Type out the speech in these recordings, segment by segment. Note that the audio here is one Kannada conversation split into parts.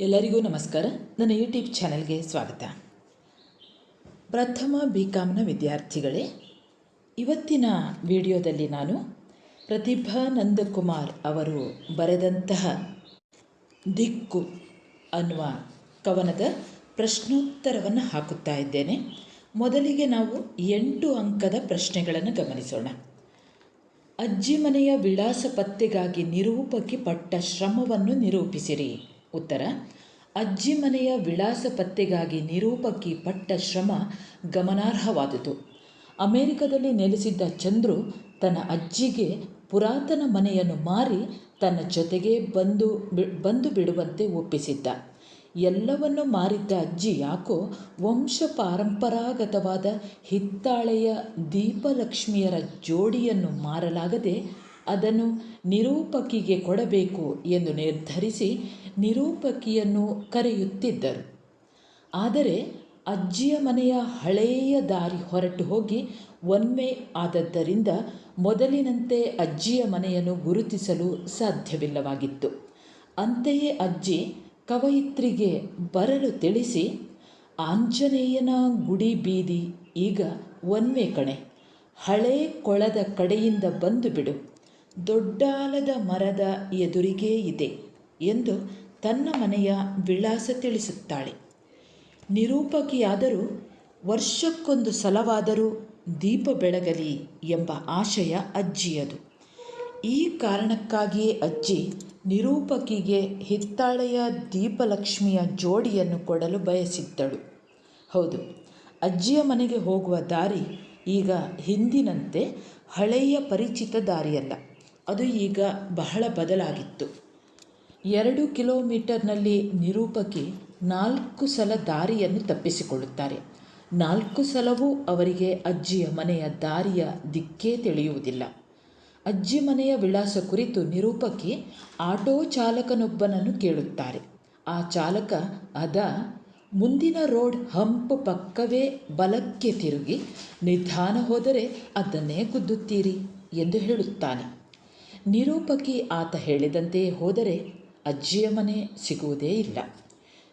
ಎಲ್ಲರಿಗೂ ನಮಸ್ಕಾರ. ನನ್ನ ಯೂಟ್ಯೂಬ್ ಚಾನೆಲ್ಗೆ ಸ್ವಾಗತ. ಪ್ರಥಮ ಬಿ ಕಾಮ್ನ ವಿದ್ಯಾರ್ಥಿಗಳೇ, ಇವತ್ತಿನ ವಿಡಿಯೋದಲ್ಲಿ ನಾನು ಪ್ರತಿಭಾ ನಂದಕುಮಾರ್ ಅವರು ಬರೆದಂತಹ ದಿಕ್ಕು ಅನ್ನುವ ಕವನದ ಪ್ರಶ್ನೋತ್ತರವನ್ನು ಹಾಕುತ್ತಾ ಇದ್ದೇನೆ. ಮೊದಲಿಗೆ ನಾವು ಎಂಟು ಅಂಕದ ಪ್ರಶ್ನೆಗಳನ್ನು ಗಮನಿಸೋಣ. ಅಜ್ಜಿ ಮನೆಯ ವಿಳಾಸ ಪತ್ತೆಗಾಗಿ ನಿರೂಪಕಿ ಪಟ್ಟ ಶ್ರಮವನ್ನು ನಿರೂಪಿಸಿರಿ. ಉತ್ತರ, ಅಜ್ಜಿ ಮನೆಯ ವಿಳಾಸ ಪತ್ತೆಗಾಗಿ ನಿರೂಪಕಿ ಪಟ್ಟ ಶ್ರಮ ಗಮನಾರ್ಹವಾದುದು ಅಮೆರಿಕದಲ್ಲಿ ನೆಲೆಸಿದ್ದ ಚಂದ್ರು ತನ್ನ ಅಜ್ಜಿಗೆ ಪುರಾತನ ಮನೆಯನ್ನು ಮಾರಿ ತನ್ನ ಜೊತೆಗೆ ಬಂದು ಬಂದು ಬಿಡುವಂತೆ ಒಪ್ಪಿಸಿದ್ದ. ಎಲ್ಲವನ್ನು ಮಾರಿದ್ದ ಅಜ್ಜಿ ಯಾಕೋ ವಂಶ ಪಾರಂಪರಾಗತವಾದ ಹಿತ್ತಾಳೆಯ ದೀಪಲಕ್ಷ್ಮಿಯರ ಜೋಡಿಯನ್ನು ಮಾರಲಾಗದೆ ಅದನ್ನು ನಿರೂಪಕಿಗೆ ಕೊಡಬೇಕು ಎಂದು ನಿರ್ಧರಿಸಿ ನಿರೂಪಕಿಯನ್ನು ಕರೆಯುತ್ತಿದ್ದರು. ಆದರೆ ಅಜ್ಜಿಯ ಮನೆಯ ಹಳೆಯ ದಾರಿ ಹೊರಟು ಹೋಗಿ ಒನ್ಮೆ ಆದದ್ದರಿಂದ ಮೊದಲಿನಂತೆ ಅಜ್ಜಿಯ ಮನೆಯನ್ನು ಗುರುತಿಸಲು ಸಾಧ್ಯವಿಲ್ಲವಾಗಿತ್ತು. ಅಂತೆಯೇ ಅಜ್ಜಿ ಕವಯಿತ್ರಿಗೆ ಬರಲು ತಿಳಿಸಿ, ಆಂಜನೇಯನ ಗುಡಿ ಬೀದಿ, ಈಗ ಒನ್ಮೆ ಕಣೆ, ಹಳೆ ಕೊಳದ ಕಡೆಯಿಂದ ಬಂದು ಬಿಡು. ದೊಡ್ಡಾಲದ ಮರದ ಎದುರಿಗೇ ಇದೆ ಎಂದು ತನ್ನ ಮನೆಯ ವಿಳಾಸ ತಿಳಿಸುತ್ತಾಳೆ. ನಿರೂಪಕಿಯಾದರೂ ವರ್ಷಕ್ಕೊಂದು ಸಲವಾದರೂ ದೀಪ ಬೆಳಗಲಿ ಎಂಬ ಆಶಯ ಅಜ್ಜಿಯದು. ಈ ಕಾರಣಕ್ಕಾಗಿಯೇ ಅಜ್ಜಿ ನಿರೂಪಕಿಗೆ ಹಿತ್ತಾಳೆಯ ದೀಪಲಕ್ಷ್ಮಿಯ ಜೋಡಿಯನ್ನು ಕೊಡಲು ಬಯಸಿದ್ದಳು. ಹೌದು, ಅಜ್ಜಿಯ ಮನೆಗೆ ಹೋಗುವ ದಾರಿ ಈಗ ಹಿಂದಿನಂತೆ ಹಳೆಯ ಪರಿಚಿತ ದಾರಿಯಲ್ಲ. ಅದು ಈಗ ಬಹಳ ಬದಲಾಗಿತ್ತು. ಎರಡು ಕಿಲೋಮೀಟರ್ನಲ್ಲಿ ನಿರೂಪಕಿ ನಾಲ್ಕು ಸಲ ದಾರಿಯನ್ನು ತಪ್ಪಿಸಿಕೊಳ್ಳುತ್ತಾರೆ. ನಾಲ್ಕು ಸಲವೂ ಅವರಿಗೆ ಅಜ್ಜಿಯ ಮನೆಯ ದಾರಿಯ ದಿಕ್ಕೇ ತಿಳಿಯುವುದಿಲ್ಲ. ಅಜ್ಜಿ ಮನೆಯ ವಿಳಾಸ ಕುರಿತು ನಿರೂಪಕಿ ಆಟೋ ಚಾಲಕನೊಬ್ಬನನ್ನು ಕೇಳುತ್ತಾರೆ. ಆ ಚಾಲಕ, ಅದ, ಮುಂದಿನ ರೋಡ್ ಹಂಪ್ ಪಕ್ಕವೇ ಬಲಕ್ಕೆ ತಿರುಗಿ, ನಿಧಾನ ಹೋದರೆ ಅದನ್ನೇ ಗುದ್ದುತ್ತೀರಿ ಎಂದು ಹೇಳುತ್ತಾನೆ. ನಿರೂಪಕಿ ಆತ ಹೇಳಿದಂತೆ ಹೋದರೆ ಅಜ್ಜಿಯ ಮನೆ ಸಿಗುವುದೇ ಇಲ್ಲ.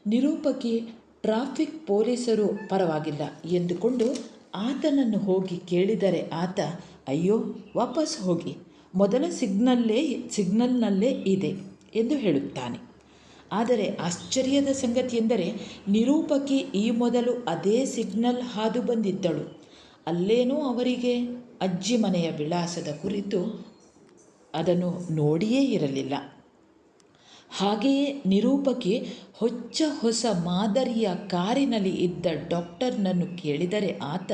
ನಿರೂಪಕಿ ಟ್ರಾಫಿಕ್ ಪೊಲೀಸರು ಪರವಾಗಿಲ್ಲ ಎಂದುಕೊಂಡು ಆತನನ್ನು ಹೋಗಿ ಕೇಳಿದರೆ ಆತ, ಅಯ್ಯೋ, ವಾಪಸ್ ಹೋಗಿ. ಮೊದಲ ಸಿಗ್ನಲ್ಲೇ, ಸಿಗ್ನಲ್ನಲ್ಲೇ ಇದೆ ಎಂದು ಹೇಳುತ್ತಾನೆ. ಆದರೆ ಆಶ್ಚರ್ಯದ ಸಂಗತಿಯೆಂದರೆ ನಿರೂಪಕಿ ಈ ಮೊದಲು ಅದೇ ಸಿಗ್ನಲ್ ಹಾದು ಬಂದಿದ್ದಳು. ಅಲ್ಲೇನೂ ಅವರಿಗೆ ಅಜ್ಜಿ ಮನೆಯ ವಿಳಾಸದ ಕುರಿತು ಅದನ್ನು ನೋಡಿಯೇ ಇರಲಿಲ್ಲ. ಹಾಗೆಯೇ ನಿರೂಪಕಿ ಹೊಚ್ಚ ಹೊಸ ಮಾದರಿಯ ಕಾರಿನಲ್ಲಿ ಇದ್ದ ಡಾಕ್ಟರ್ನನ್ನು ಕೇಳಿದರೆ ಆತ,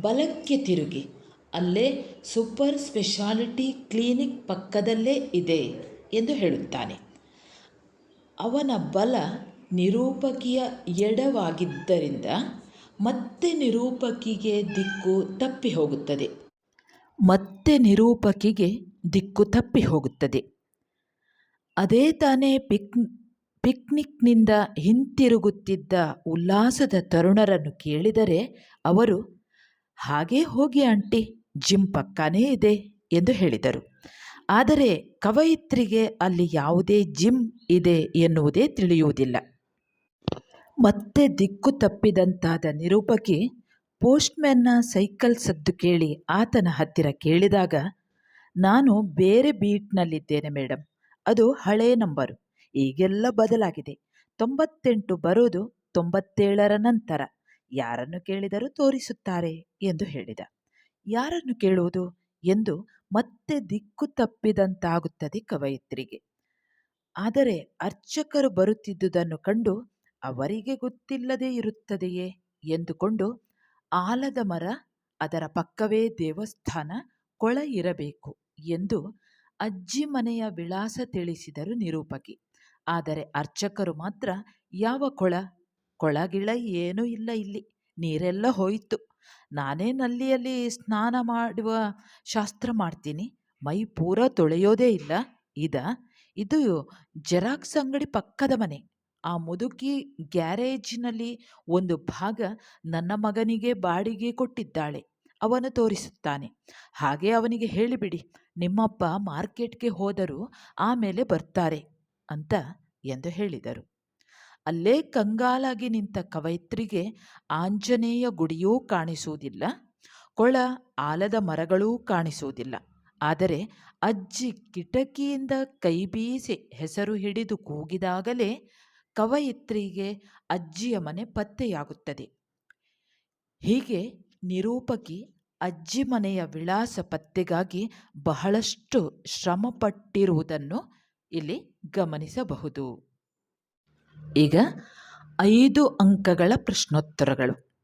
ಬಲಕ್ಕೆ ತಿರುಗಿ, ಅಲ್ಲೇ ಸೂಪರ್ ಸ್ಪೆಷಾಲಿಟಿ ಕ್ಲಿನಿಕ್ ಪಕ್ಕದಲ್ಲೇ ಇದೆ ಎಂದು ಹೇಳುತ್ತಾನೆ. ಅವನ ಬಲ ನಿರೂಪಕಿಯ ಎಡವಾಗಿದ್ದರಿಂದ ಮತ್ತೆ ನಿರೂಪಕಿಗೆ ದಿಕ್ಕು ತಪ್ಪಿ ಹೋಗುತ್ತದೆ. ಮತ್ತೆ ನಿರೂಪಕಿಗೆ ದಿಕ್ಕು ತಪ್ಪಿ ಹೋಗುತ್ತದೆ. ಅದೇ ತಾನೇ ಪಿಕ್, ಪಿಕ್ನಿಕ್ನಿಂದ ಹಿಂತಿರುಗುತ್ತಿದ್ದ ಉಲ್ಲಾಸದ ತರುಣರನ್ನು ಕೇಳಿದರೆ ಅವರು, ಹಾಗೇ ಹೋಗಿ ಆಂಟಿ, ಜಿಮ್ ಪಕ್ಕನೇ ಇದೆ ಎಂದು ಹೇಳಿದರು. ಆದರೆ ಕವಯಿತ್ರಿಗೆ ಅಲ್ಲಿ ಯಾವುದೇ ಜಿಮ್ ಇದೆ ಎನ್ನುವುದೇ ತಿಳಿಯುವುದಿಲ್ಲ. ಮತ್ತೆ ದಿಕ್ಕು ತಪ್ಪಿದಂತಾದ ನಿರೂಪಕಿ ಪೋಸ್ಟ್ಮ್ಯಾನ್ನ ಸೈಕಲ್ ಸದ್ದು ಕೇಳಿ ಆತನ ಹತ್ತಿರ ಕೇಳಿದಾಗ ನಾನು ಬೇರೆ ಬೀಟ್ನಲ್ಲಿದ್ದೇನೆ ಮೇಡಮ್ ಅದು ಹಳೆಯ ನಂಬರು. ಈಗೆಲ್ಲ ಬದಲಾಗಿದೆ. ತೊಂಬತ್ತೆಂಟು ಬರೋದು ತೊಂಬತ್ತೇಳರ ನಂತರ. ಯಾರನ್ನು ಕೇಳಿದರೂ ತೋರಿಸುತ್ತಾರೆ ಎಂದು ಹೇಳಿದ. ಯಾರನ್ನು ಕೇಳುವುದು ಎಂದು ಮತ್ತೆ ದಿಕ್ಕು ತಪ್ಪಿದಂತಾಗುತ್ತದೆ ಕವಯಿತ್ರಿಗೆ. ಆದರೆ ಅರ್ಚಕರು ಬರುತ್ತಿದ್ದುದನ್ನು ಕಂಡು ಅವರಿಗೆ ಗೊತ್ತಿಲ್ಲದೇ ಇರುತ್ತದೆಯೇ ಎಂದುಕೊಂಡು ಆಲದ ಮರ ಅದರ ಪಕ್ಕವೇ ದೇವಸ್ಥಾನ ಕೊಳ ಇರಬೇಕು ಎಂದು ಅಜ್ಜಿ ಮನೆಯ ವಿಳಾಸ ತಿಳಿಸಿದರು ನಿರೂಪಕಿ. ಆದರೆ ಅರ್ಚಕರು ಮಾತ್ರ, ಯಾವ ಕೊಳ? ಕೊಳಗಿಳ ಏನೂ ಇಲ್ಲ ಇಲ್ಲಿ, ನೀರೆಲ್ಲ ಹೋಯಿತು. ನಾನೇ ನಲ್ಲಿಯಲ್ಲಿ ಸ್ನಾನ ಮಾಡುವ ಶಾಸ್ತ್ರ ಮಾಡ್ತೀನಿ. ಮೈ ಪೂರ ತೊಳೆಯೋದೇ ಇಲ್ಲ. ಇದ, ಇದು ಜೆರಾಕ್ಸ್ ಅಂಗಡಿ ಪಕ್ಕದ ಮನೆ. ಆ ಮುದುಕಿ ಗ್ಯಾರೇಜಿನಲ್ಲಿ ಒಂದು ಭಾಗ ನನ್ನ ಮಗನಿಗೆ ಬಾಡಿಗೆ ಕೊಟ್ಟಿದ್ದಾಳೆ. ಅವನು ತೋರಿಸುತ್ತಾನೆ. ಹಾಗೆ ಅವನಿಗೆ ಹೇಳಿಬಿಡಿ, ನಿಮ್ಮಪ್ಪ ಮಾರ್ಕೆಟ್ಗೆ ಹೋದರೂ ಆಮೇಲೆ ಬರ್ತಾರೆ ಅಂತ ಎಂದು ಹೇಳಿದರು. ಅಲ್ಲೇ ಕಂಗಾಲಾಗಿ ನಿಂತ ಕವಯಿತ್ರಿಗೆ ಆಂಜನೇಯ ಗುಡಿಯೂ ಕಾಣಿಸುವುದಿಲ್ಲ, ಕೊಳ ಆಲದ ಮರಗಳೂ ಕಾಣಿಸುವುದಿಲ್ಲ. ಆದರೆ ಅಜ್ಜಿ ಕಿಟಕಿಯಿಂದ ಕೈಬೀಸಿ ಹೆಸರು ಹಿಡಿದು ಕೂಗಿದಾಗಲೇ ಕವಯಿತ್ರಿಗೆ ಅಜ್ಜಿಯ ಮನೆ ಪತ್ತೆಯಾಗುತ್ತದೆ. ಹೀಗೆ ನಿರೂಪಕಿ ಅಜ್ಜಿ ಮನೆಯ ವಿಳಾಸ ಪತ್ತೆಗಾಗಿ ಬಹಳಷ್ಟು ಶ್ರಮಪಟ್ಟಿರುವುದನ್ನು ಇಲ್ಲಿ ಗಮನಿಸಬಹುದು. ಈಗ ಐದು ಅಂಕಗಳ ಪ್ರಶ್ನೋತ್ತರಗಳು.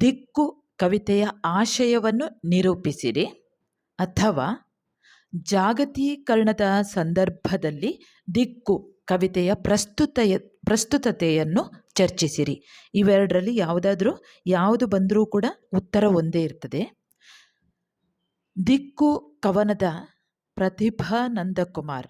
ದಿಕ್ಕು ಕವಿತೆಯ ಆಶಯವನ್ನು ನಿರೂಪಿಸಿರಿ ಅಥವಾ ಜಾಗತೀಕರಣದ ಸಂದರ್ಭದಲ್ಲಿ ದಿಕ್ಕು ಕವಿತೆಯ ಪ್ರಸ್ತುತ ಪ್ರಸ್ತುತತೆಯನ್ನು ಚರ್ಚಿಸಿರಿ. ಇವೆರಡರಲ್ಲಿ ಯಾವುದಾದ್ರೂ ಯಾವುದು ಬಂದರೂ ಕೂಡ ಉತ್ತರ ಒಂದೇ ಇರ್ತದೆ. ದಿಕ್ಕು ಕವನದ ಪ್ರತಿಭಾ ನಂದಕುಮಾರ್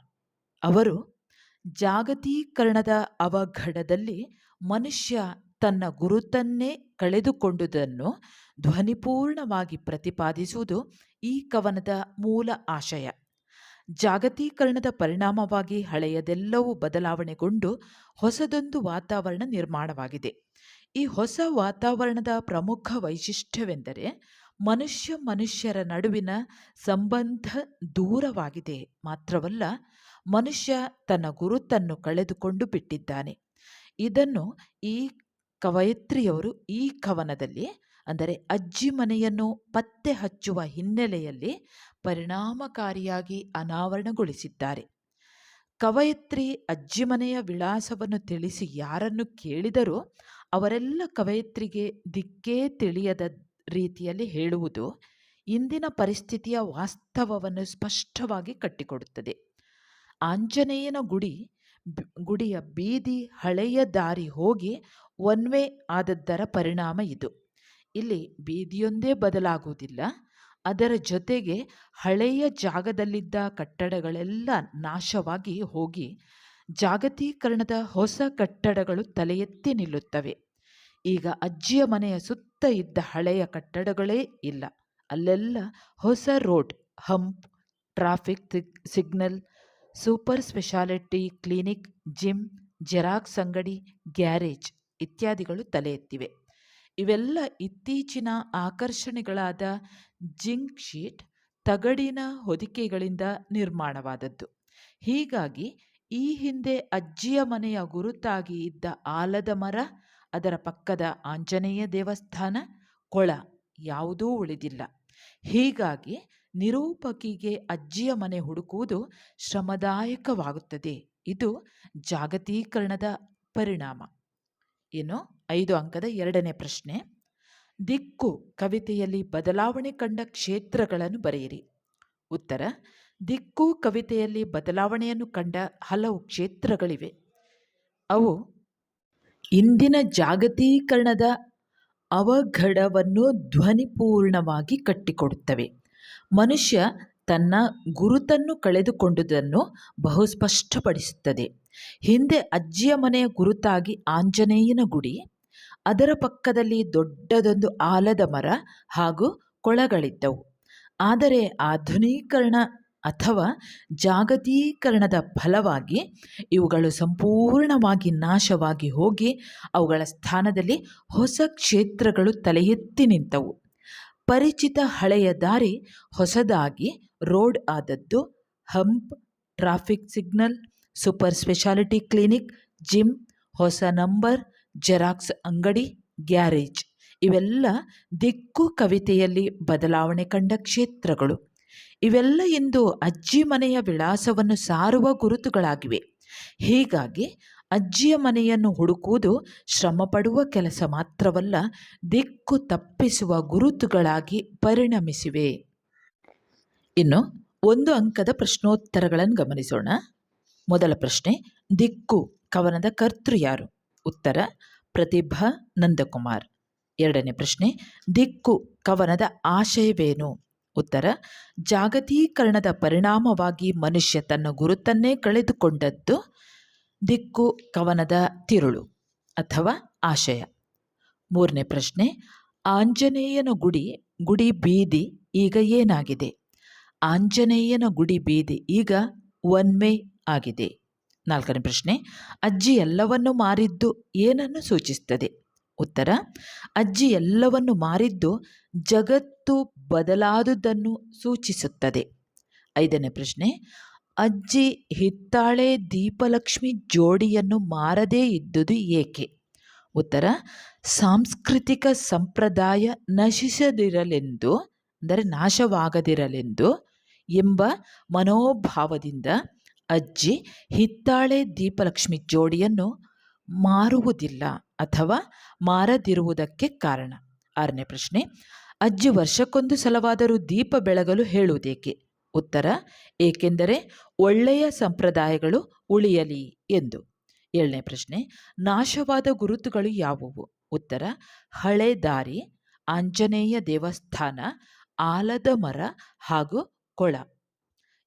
ಅವರು ಜಾಗತೀಕರಣದ ಅವಘಡದಲ್ಲಿ ಮನುಷ್ಯ ತನ್ನ ಗುರುತನ್ನೇ ಕಳೆದುಕೊಂಡುದನ್ನು ಧ್ವನಿಪೂರ್ಣವಾಗಿ ಪ್ರತಿಪಾದಿಸುವುದು ಈ ಕವನದ ಮೂಲ ಆಶಯ. ಜಾಗತೀಕರಣದ ಪರಿಣಾಮವಾಗಿ ಹಳೆಯದೆಲ್ಲವೂ ಬದಲಾವಣೆಗೊಂಡು ಹೊಸದೊಂದು ವಾತಾವರಣ ನಿರ್ಮಾಣವಾಗಿದೆ. ಈ ಹೊಸ ವಾತಾವರಣದ ಪ್ರಮುಖ ವೈಶಿಷ್ಟ್ಯವೆಂದರೆ ಮನುಷ್ಯ ಮನುಷ್ಯರ ನಡುವಿನ ಸಂಬಂಧ ದೂರವಾಗಿದೆ. ಮಾತ್ರವಲ್ಲ, ಮನುಷ್ಯ ತನ್ನ ಗುರುತನ್ನು ಕಳೆದುಕೊಂಡು ಬಿಟ್ಟಿದ್ದಾನೆ. ಇದನ್ನು ಈ ಕವಯತ್ರಿಯವರು ಈ ಕವನದಲ್ಲಿ ಅಂದರೆ ಅಜ್ಜಿ ಮನೆಯನ್ನು ಪತ್ತೆ ಹಚ್ಚುವ ಹಿನ್ನೆಲೆಯಲ್ಲಿ ಪರಿಣಾಮಕಾರಿಯಾಗಿ ಅನಾವರಣಗೊಳಿಸಿದ್ದಾರೆ. ಕವಯತ್ರಿ ಅಜ್ಜಿ ಮನೆಯ ವಿಳಾಸವನ್ನು ತಿಳಿಸಿ ಯಾರನ್ನು ಕೇಳಿದರೂ ಅವರೆಲ್ಲ ಕವಯತ್ರಿಗೆ ದಿಕ್ಕೇ ತಿಳಿಯದ ರೀತಿಯಲ್ಲಿ ಹೇಳುವುದು ಇಂದಿನ ಪರಿಸ್ಥಿತಿಯ ವಾಸ್ತವವನ್ನು ಸ್ಪಷ್ಟವಾಗಿ ಕಟ್ಟಿಕೊಡುತ್ತದೆ. ಆಂಜನೇಯನ ಗುಡಿ ಗುಡಿಯ ಬೀದಿ ಹಳೆಯ ದಾರಿ ಹೋಗಿ ಒನ್ ವೇ ಆದದ್ದರ ಪರಿಣಾಮ ಇದು. ಇಲ್ಲಿ ಬೀದಿಯೊಂದೇ ಬದಲಾಗುವುದಿಲ್ಲ. ಅದರ ಜೊತೆಗೆ ಹಳೆಯ ಜಾಗದಲ್ಲಿದ್ದ ಕಟ್ಟಡಗಳೆಲ್ಲ ನಾಶವಾಗಿ ಹೋಗಿ ಜಾಗತೀಕರಣದ ಹೊಸ ಕಟ್ಟಡಗಳು ತಲೆ ಎತ್ತಿ ನಿಲ್ಲುತ್ತವೆ. ಈಗ ಅಜ್ಜಿಯ ಮನೆಯ ಸುತ್ತ ಇದ್ದ ಹಳೆಯ ಕಟ್ಟಡಗಳೇ ಇಲ್ಲ. ಅಲ್ಲೆಲ್ಲ ಹೊಸ road, hump, traffic signal, super speciality clinic, gym, xerox ಅಂಗಡಿ, ಗ್ಯಾರೇಜ್ ಇತ್ಯಾದಿಗಳು ತಲೆ ಎತ್ತಿವೆ ಇವೆಲ್ಲ ಇತ್ತೀಚಿನ ಆಕರ್ಷಣೆಗಳಾದ ಜಿಂಕ್ ಶೀಟ್ ತಗಡಿನ ಹೊದಿಕೆಗಳಿಂದ ನಿರ್ಮಾಣವಾದದ್ದು. ಹೀಗಾಗಿ ಈ ಹಿಂದೆ ಅಜ್ಜಿಯ ಮನೆಯ ಗುರುತಾಗಿ ಇದ್ದ ಆಲದ ಮರ, ಅದರ ಪಕ್ಕದ ಆಂಜನೇಯ ದೇವಸ್ಥಾನ, ಕೊಳ ಯಾವುದೂ ಉಳಿದಿಲ್ಲ. ಹೀಗಾಗಿ ನಿರೂಪಕಿಗೆ ಅಜ್ಜಿಯ ಮನೆ ಹುಡುಕುವುದು ಶ್ರಮದಾಯಕವಾಗುತ್ತದೆ. ಇದು ಜಾಗತೀಕರಣದ ಪರಿಣಾಮ. ಇನ್ನು ಐದು ಅಂಕದ ಎರಡನೇ ಪ್ರಶ್ನೆ. ದಿಕ್ಕು ಕವಿತೆಯಲ್ಲಿ ಬದಲಾವಣೆ ಕಂಡ ಕ್ಷೇತ್ರಗಳನ್ನು ಬರೆಯಿರಿ. ಉತ್ತರ, ದಿಕ್ಕು ಕವಿತೆಯಲ್ಲಿ ಬದಲಾವಣೆಯನ್ನು ಕಂಡ ಹಲವು ಕ್ಷೇತ್ರಗಳಿವೆ. ಅವು ಇಂದಿನ ಜಾಗತೀಕರಣದ ಅವಘಡವನ್ನು ಧ್ವನಿಪೂರ್ಣವಾಗಿ ಕಟ್ಟಿಕೊಡುತ್ತವೆ. ಮನುಷ್ಯ ತನ್ನ ಗುರುತನ್ನು ಕಳೆದುಕೊಂಡುದನ್ನು ಬಹು ಸ್ಪಷ್ಟಪಡಿಸುತ್ತದೆ ಹಿಂದೆ ಅಜ್ಜಿಯ ಮನೆಯ ಗುರುತಾಗಿ ಆಂಜನೇಯನ ಗುಡಿ, ಅದರ ಪಕ್ಕದಲ್ಲಿ ದೊಡ್ಡದೊಂದು ಆಲದ ಮರ ಹಾಗೂ ಕೊಳಗಳಿದ್ದವು. ಆದರೆ ಆಧುನೀಕರಣ ಅಥವಾ ಜಾಗತೀಕರಣದ ಫಲವಾಗಿ ಇವುಗಳು ಸಂಪೂರ್ಣವಾಗಿ ನಾಶವಾಗಿ ಹೋಗಿ ಅವುಗಳ ಸ್ಥಾನದಲ್ಲಿ ಹೊಸ ಕ್ಷೇತ್ರಗಳು ತಲೆ ನಿಂತವು. ಪರಿಚಿತ ಹಳೆಯ ದಾರಿ ಹೊಸದಾಗಿ ರೋಡ್ ಆದದ್ದು, hump, traffic signal super speciality clinic gym ಹೊಸ ನಂಬರ್ ಜೆರಾಕ್ಸ್ ಅಂಗಡಿ ಗ್ಯಾರೇಜ್ ಇವೆಲ್ಲ ದಿಕ್ಕು ಕವಿತೆಯಲ್ಲಿ ಬದಲಾವಣೆ ಕಂಡ ಕ್ಷೇತ್ರಗಳು. ಇವೆಲ್ಲ ಇಂದು ಅಜ್ಜಿ ಮನೆಯ ವಿಳಾಸವನ್ನು ಸಾರುವ ಗುರುತುಗಳಾಗಿವೆ. ಹೀಗಾಗಿ ಅಜ್ಜಿಯ ಮನೆಯನ್ನು ಹುಡುಕುವುದು ಶ್ರಮಪಡುವ ಕೆಲಸ ಮಾತ್ರವಲ್ಲ, ದಿಕ್ಕು ತಪ್ಪಿಸುವ ಗುರುತುಗಳಾಗಿ ಪರಿಣಮಿಸಿವೆ. ಇನ್ನು ಒಂದು ಅಂಕದ ಪ್ರಶ್ನೋತ್ತರಗಳನ್ನು ಗಮನಿಸೋಣ. ಮೊದಲ ಪ್ರಶ್ನೆ, ದಿಕ್ಕು ಕವನದ ಕರ್ತೃ ಯಾರು? ಉತ್ತರ, ಪ್ರತಿಭಾ ನಂದಕುಮಾರ್. ಎರಡನೇ ಪ್ರಶ್ನೆ, ದಿಕ್ಕು ಕವನದ ಆಶಯವೇನು? ಉತ್ತರ, ಜಾಗತೀಕರಣದ ಪರಿಣಾಮವಾಗಿ ಮನುಷ್ಯ ತನ್ನ ಗುರುತನ್ನೇ ಕಳೆದುಕೊಂಡದ್ದು ದಿಕ್ಕು ಕವನದ ತಿರುಳು ಅಥವಾ ಆಶಯ. ಮೂರನೇ ಪ್ರಶ್ನೆ, ಆಂಜನೇಯನ ಗುಡಿ ಗುಡಿ ಬೀದಿ ಈಗ ಏನಾಗಿದೆ? ಆಂಜನೇಯನ ಗುಡಿ ಬೀದಿ ಈಗ ಒನ್ ಮೇ ಆಗಿದೆ. ನಾಲ್ಕನೇ ಪ್ರಶ್ನೆ, ಅಜ್ಜಿ ಎಲ್ಲವನ್ನು ಮಾರಿದ್ದು ಏನನ್ನು ಸೂಚಿಸುತ್ತದೆ? ಉತ್ತರ, ಅಜ್ಜಿ ಎಲ್ಲವನ್ನು ಮಾರಿದ್ದು ಜಗತ್ತು ಬದಲಾದುದನ್ನು ಸೂಚಿಸುತ್ತದೆ. ಐದನೇ ಪ್ರಶ್ನೆ, ಅಜ್ಜಿ ಹಿತ್ತಾಳೆ ದೀಪಲಕ್ಷ್ಮಿ ಜೋಡಿಯನ್ನು ಮಾರದೇ ಇದ್ದುದು ಏಕೆ? ಉತ್ತರ, ಸಾಂಸ್ಕೃತಿಕ ಸಂಪ್ರದಾಯ ನಶಿಸದಿರಲೆಂದು, ಅಂದರೆ ನಾಶವಾಗದಿರಲೆಂದು ಎಂಬ ಮನೋಭಾವದಿಂದ ಅಜ್ಜಿ ಹಿತ್ತಾಳೆ ದೀಪಲಕ್ಷ್ಮಿ ಜೋಡಿಯನ್ನು ಮಾರುವುದಿಲ್ಲ ಅಥವಾ ಮಾರದಿರುವುದಕ್ಕೆ ಕಾರಣ. ಆರನೇ ಪ್ರಶ್ನೆ, ಅಜ್ಜಿ ವರ್ಷಕ್ಕೊಂದು ಸಲವಾದರೂ ದೀಪ ಬೆಳಗಲು ಹೇಳುವುದೇಕೆ? ಉತ್ತರ, ಏಕೆಂದರೆ ಒಳ್ಳೆಯ ಸಂಪ್ರದಾಯಗಳು ಉಳಿಯಲಿ ಎಂದು. ಏಳನೇ ಪ್ರಶ್ನೆ, ನಾಶವಾದ ಗುರುತುಗಳು ಯಾವುವು? ಉತ್ತರ, ಹಳೆ ದಾರಿ, ಆಂಜನೇಯ ದೇವಸ್ಥಾನ, ಆಲದ ಮರ ಹಾಗೂ ಕೊಳ.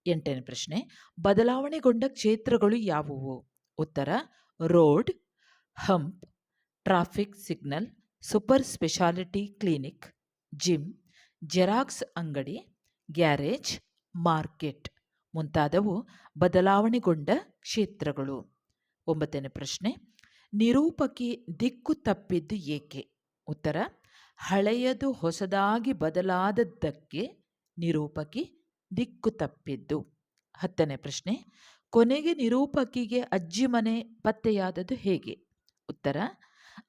ಎಂಟನೇ ಪ್ರಶ್ನೆ, ಬದಲಾವಣೆಗೊಂಡ ಕ್ಷೇತ್ರಗಳು ಯಾವುವು? ಉತ್ತರ, road, hump, traffic signal, super speciality clinic, gym, xerox ಅಂಗಡಿ, ಗ್ಯಾರೇಜ್, ಮಾರ್ಕೆಟ್ ಮುಂತಾದವು ಬದಲಾವಣೆಗೊಂಡ ಕ್ಷೇತ್ರಗಳು. ಒಂಬತ್ತನೇ ಪ್ರಶ್ನೆ, ನಿರೂಪಕಿ ದಿಕ್ಕು ತಪ್ಪಿದ್ದು ಏಕೆ? ಉತ್ತರ, ಹಳೆಯದು ಹೊಸದಾಗಿ ಬದಲಾದದ್ದಕ್ಕೆ ನಿರೂಪಕಿ ದಿಕ್ಕು ತಪ್ಪಿದ್ದು. ಹತ್ತನೇ ಪ್ರಶ್ನೆ, ಕೊನೆಗೆ ನಿರೂಪಕಿಗೆ ಅಜ್ಜಿ ಮನೆ ಪತ್ತೆಯಾದದ್ದು ಹೇಗೆ? ಉತ್ತರ,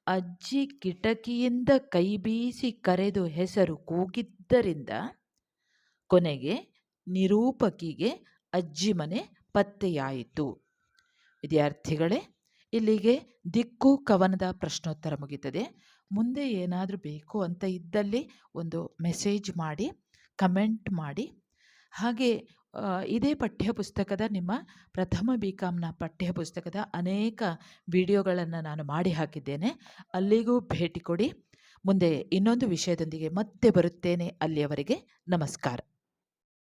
ಅಜ್ಜಿ ಕಿಟಕಿಯಿಂದ ಕೈ ಬೀಸಿ ಕರೆದು ಹೆಸರು ಕೂಗಿದ್ದರಿಂದ, ಕೊನೆಗೆ ನಿರೂಪಕಿಗೆ ಅಜ್ಜಿ ಮನೆ ಪತ್ತೆಯಾಯಿತು. ವಿದ್ಯಾರ್ಥಿಗಳೇ, ಇಲ್ಲಿಗೆ ದಿಕ್ಕು ಕವನದ ಪ್ರಶ್ನೋತ್ತರ ಮುಗಿತದೆ. ಮುಂದೆ ಏನಾದರೂ ಬೇಕು ಅಂತ ಇದ್ದಲ್ಲಿ ಒಂದು ಮೆಸೇಜ್ ಮಾಡಿ, ಕಮೆಂಟ್ ಮಾಡಿ. ಹಾಗೆ ಇದೇ ಪಠ್ಯಪುಸ್ತಕದ ನಿಮ್ಮ ಪ್ರಥಮ ಬಿ ಕಾಮ್ನ ಪಠ್ಯಪುಸ್ತಕದ ಅನೇಕ ವಿಡಿಯೋಗಳನ್ನು ನಾನು ಮಾಡಿ ಹಾಕಿದ್ದೇನೆ. ಅಲ್ಲಿಗೂ ಭೇಟಿ ಕೊಡಿ. ಮುಂದೆ ಇನ್ನೊಂದು ವಿಷಯದೊಂದಿಗೆ ಮತ್ತೆ ಬರುತ್ತೇನೆ. ಅಲ್ಲಿಯವರೆಗೆ ನಮಸ್ಕಾರ.